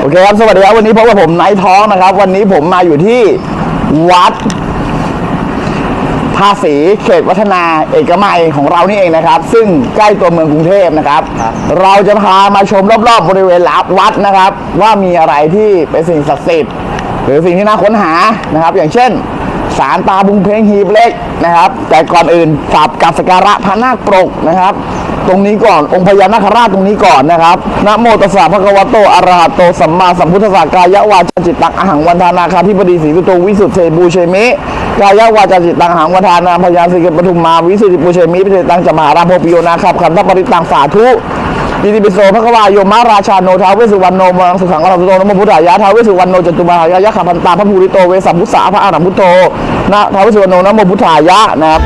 โอเคครับ สวัสดีครับ วันนี้พบกับผมไนท์ท้องนะครับ วันนี้ผมมาอยู่ที่วัดภาษีเขตวัฒนาเอกมัยของเรานี่เองนะครับ ซึ่งใกล้ตัวเมืองกรุงเทพนะครับ เราจะพามาชมรอบๆบริเวณลับวัดนะครับ ว่ามีอะไรที่เป็นสิ่งศักดิ์สิทธิ์หรือสิ่งที่น่าค้นหานะครับ อย่างเช่น สารตาบุงเพลงหีบเล็กนะครับ แต่ก่อนอื่นกราบกับสการะพระนาคปรกนะครับ ตรงนี้ก่อนองค์พญานาคราชตรงนี้ก่อนนะครับนะโมตัสสะภะคะวะโตอะระหะโตสัมมาสัมพุทธัสสะกายะวาจาจิตตังอหังวันทานาคาธิบดีศรีสุโตวิสุทธิเทบูเชมิกายะวาจาจิตตังหังวันทานาพยาสิกปทุมมาวิสุทธิปูเชมิพิเศษตังจมหาราโพปิโยนาคับคันทปริตังสาธุ ปิติปิโสภะควายโยมะราชาโนท้าวเวสุวรรณโนมังสุขังอรหัตโตนโมพุทธายะท้าวเวสุวรรณโนจตุมหายะยะขับพันตาพระภูริโตเวสัมพุทธาพระอรหันต์พุทโธนะท้าวเวสสุวรรณโนนโมพุทธายะนะครับ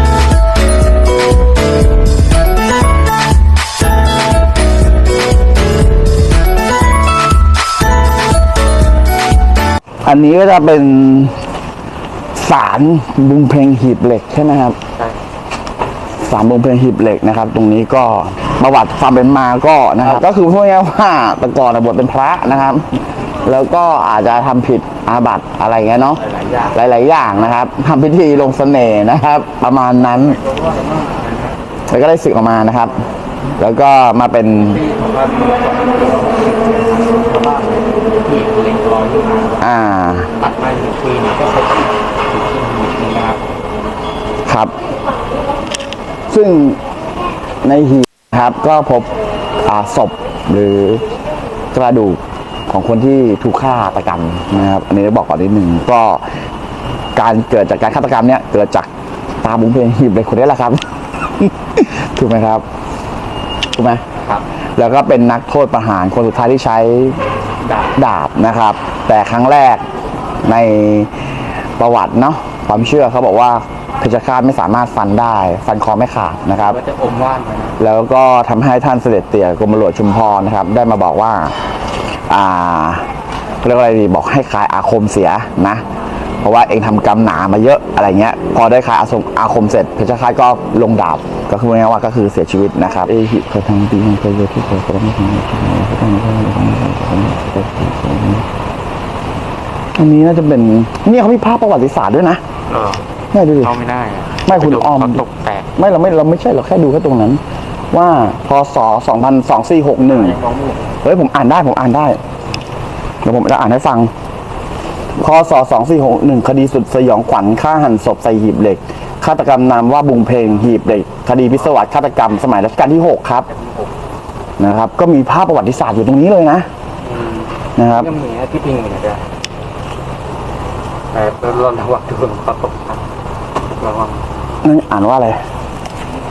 อันนี้ก็จะเป็นสารบุงเพลงหีบเหล็กใช่ไหมครับ สารบุงเพลงหีบเหล็กนะครับ ตรงนี้ก็ประวัติความเป็นมาก็นะครับ ก็คือพูดง่ายว่าแต่ก่อนบวชเป็นพระนะครับ แล้วก็อาจจะทำผิดอาบัติอะไรเงี้ยเนาะหลาย ๆ อย่างนะครับทำพิธีลงเสน่ห์นะครับ ประมาณนั้น แล้วก็ได้สึกออกมานะครับ แล้วก็มาเป็นอ่าตัดมาหนึ่งปีเนี่ยก็ใช้ที่อยู่ที่หีบนี้นะครับ ครับ ซึ่งในหีบนะครับก็พบอ่าศพหรือกระดูกของคนที่ถูกฆ่าตกรรมนะครับ อันนี้บอกก่อนนิดหนึ่งก็การเกิดจากการฆาตกรรมเนี้ยเกิดจากตาบุ้งเพลงหีบเลยคนนี้แหละครับ ถูกไหมครับ ถูกไหมครับ แล้วก็เป็นนักโทษประหารคนสุดท้ายที่ใช้ดาบดาบนะครับ แต่ครั้งแรกในประวัติเนาะความเชื่อเขาบอกว่า เพชฌฆาตไม่สามารถฟันได้ ฟันคอไม่ขาดนะครับ ก็จะอมว่านมานะแล้วก็ทำให้ท่านเสด็จเตี่ยกรมหลวงชุมพรนะครับ ได้มาบอกว่า อ่าเรียกว่าอะไรดีบอกให้คลายอาคมเสียนะ เพราะว่าเองทำกรรมหนามาเยอะอะไรเงี้ย พอได้คลายอาคมอาคมเสร็จเพชฌฆาตก็ลงดาบก็คือง่ายๆว่าก็คือเสียชีวิตนะครับเอหิเคยทำปีเคยเยอะที่เคยก็ไม่ทำอันนี้น่าจะเป็นนี่เขามีภาพประวัติศาสตร์ด้วยนะ เออ แม่ดูดิ เข้าไม่ได้อะไม่คุณอ้อม เขาตกแตก ไม่เราไม่เราไม่ใช่เราแค่ดูแค่ตรงนั้น ว่าพศ202461ยังมองไม่เห็นเฮ้ยผมอ่านได้ผมอ่านได้เดี๋ยวผมจะอ่านให้ฟังคศ2461คดีสุดสยองขวัญฆ่าหันศพใส่หีบเหล็กฆาตกรรมนามว่าบุงเพลงหีบเหล็ก คดีพิศวาสฆาตกรรมสมัยรัชกาลที่6ครับนะครับ ก็มีภาพประวัติศาสตร์อยู่ตรงนี้เลยนะนะครับยังมีที่พิงอยู่นะจ๊ะแต่เราระวังดูเขาตกครับ ระวังนั่นอ่านว่าอะไร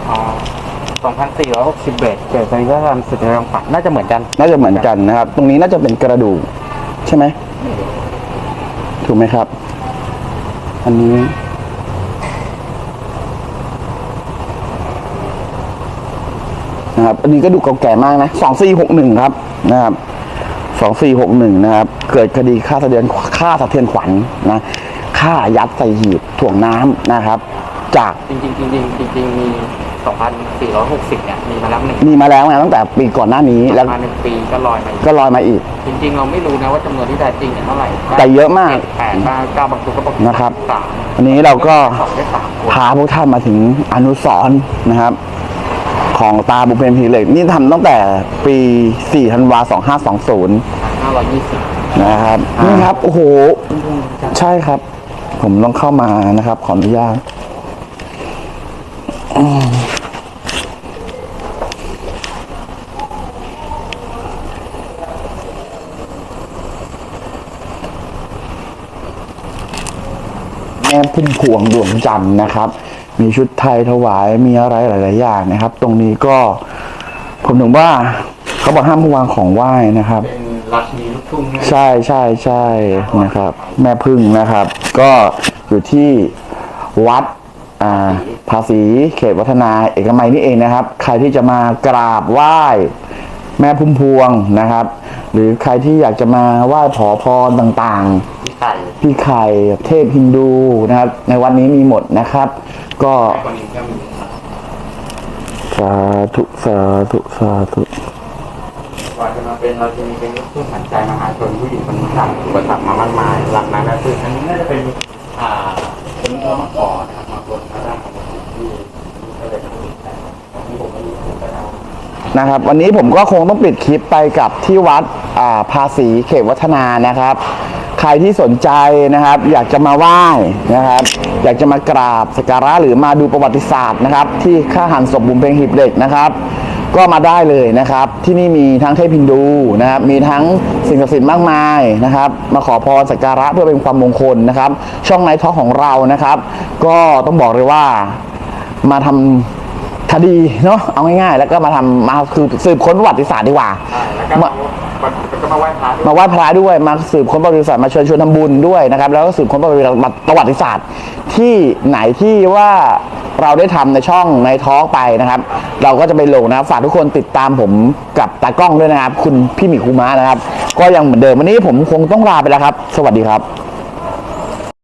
อ๋อ2461เกิดคดีฆาตกรรมสุดสยองขวัญน่าจะเหมือนกัน น่าจะเหมือนกันนะครับ ตรงนี้น่าจะเป็นกระดูกใช่ไหม ถูกไหมครับ อันนี้นะครับ อันนี้ก็ดูเก่าแก่มากนะสองสี่หกหนึ่งครับ นะครับสองสี่หกหนึ่งนะครับ เกิดคดีฆ่าสะเทือนฆ่าสะเทือนขวัญนะ ฆ่ายัดใส่หีบถ่วงน้ำนะครับ จากจริงๆจริงๆจริงๆมี 2,460 เนี่ย มีมาแล้วหนึ่งมีมาแล้วไงตั้งแต่ปีก่อนหน้านี้แล้วมาหนึ่งปีก็ลอยมาอีกก็ลอยมาอีก จริง ๆ เราไม่รู้นะว่าจำนวนที่แท้จริงเนี่ยเท่าไหร่แต่เยอะมากจ็ดแปดบ้างเก้าบางตัวก็บอกนะครับ สามอันนี้เราก็ สองได้สามคนพาพวกท่านมาถึงอนุสรณ์นะครับ ของตาบุพเพนผีเหล็กนี่ทำตั้งแต่ปี4ธันวา2520 ห้าร้อยยี่สิบนะครับนี่ครับ โอ้โห ใช่ครับ ผมต้องเข้ามานะครับ ขออนุญาตแม่พุ่มพวงดวงจันทร์นะครับ มีชุดไทยถวายมีอะไรหลาย ๆ อย่างนะครับ ตรงนี้ก็ ผมถึงว่าเขาบอกห้ามวางของไหว้นะครับเป็น ราชินีลูกทุ่งนะใช่ใช่ใช่นะครับ แม่พึ่งนะครับ ก็อยู่ที่วัดอ่าภาษีเขตวัฒนาเอกมัยนี่เองนะครับ ใครที่จะมากราบไหว้แม่พุ่มพวงนะครับ หรือใครที่อยากจะมาไหว้ขอพรต่างที่ใส่ๆพี่ไข่เทพฮินดูนะครับ ในวันนี้มีหมดนะครับ ก็คนนี้ก็มีสาธุสาธุสาธุว่า จะมาเป็นเราจะมีเป็นลูกทุ่งหันใจมหาชนผู้หญิงคนนี้สั่งอุปสรรคมามากมาย หลักนั้นนะคืออันนี้น่าจะเป็นอ่าเป็นเมื่อมาก่อนนะครับมาบนพระรางของที่ก็เลยทำแต่ที่ผมไม่รู้ผมก็เอานะครับวันนี้ผมก็คงต้องปิดคลิปไปกับที่วัดอาภาษีเขตวัฒนานะครับ ใครที่สนใจนะครับ อยากจะมาไหว้นะครับ อยากจะมากราบสักการะหรือมาดูประวัติศาสตร์นะครับ ที่ข้าหันศพบุญเพ็งหีบเหล็กนะครับ ก็มาได้เลยนะครับ ที่นี่มีทั้งเทพฮินดูนะครับ มีทั้งสิ่งศักดิ์สิทธิ์มากมายนะครับ มาขอพรสักการะเพื่อเป็นความมงคลนะครับ ช่องไนท์ทอของเรานะครับ ก็ต้องบอกเลยว่ามาทำ คดีเนาะเอาง่ายๆแล้วก็มาทำมาคือสืบค้นประวัติศาสตร์ดีกว่า ใช่แล้วก็มาก็มาไหว้พระด้วยมาไหว้พระด้วยมาสืบค้นประวัติศาสตร์มาเชิญชวนทำบุญด้วยนะครับ แล้วก็สืบค้นประวัติประวัติศาสตร์ที่ไหนที่ว่าเราได้ทำในช่องในทอล์กไปนะครับ เราก็จะไปลงนะครับฝากทุกคนติดตามผมกับตากล้องด้วยนะครับ คุณพี่หมีคูมานะครับ ก็ยังเหมือนเดิมวันนี้ผมคงต้องลาไปแล้วครับ สวัสดีครับ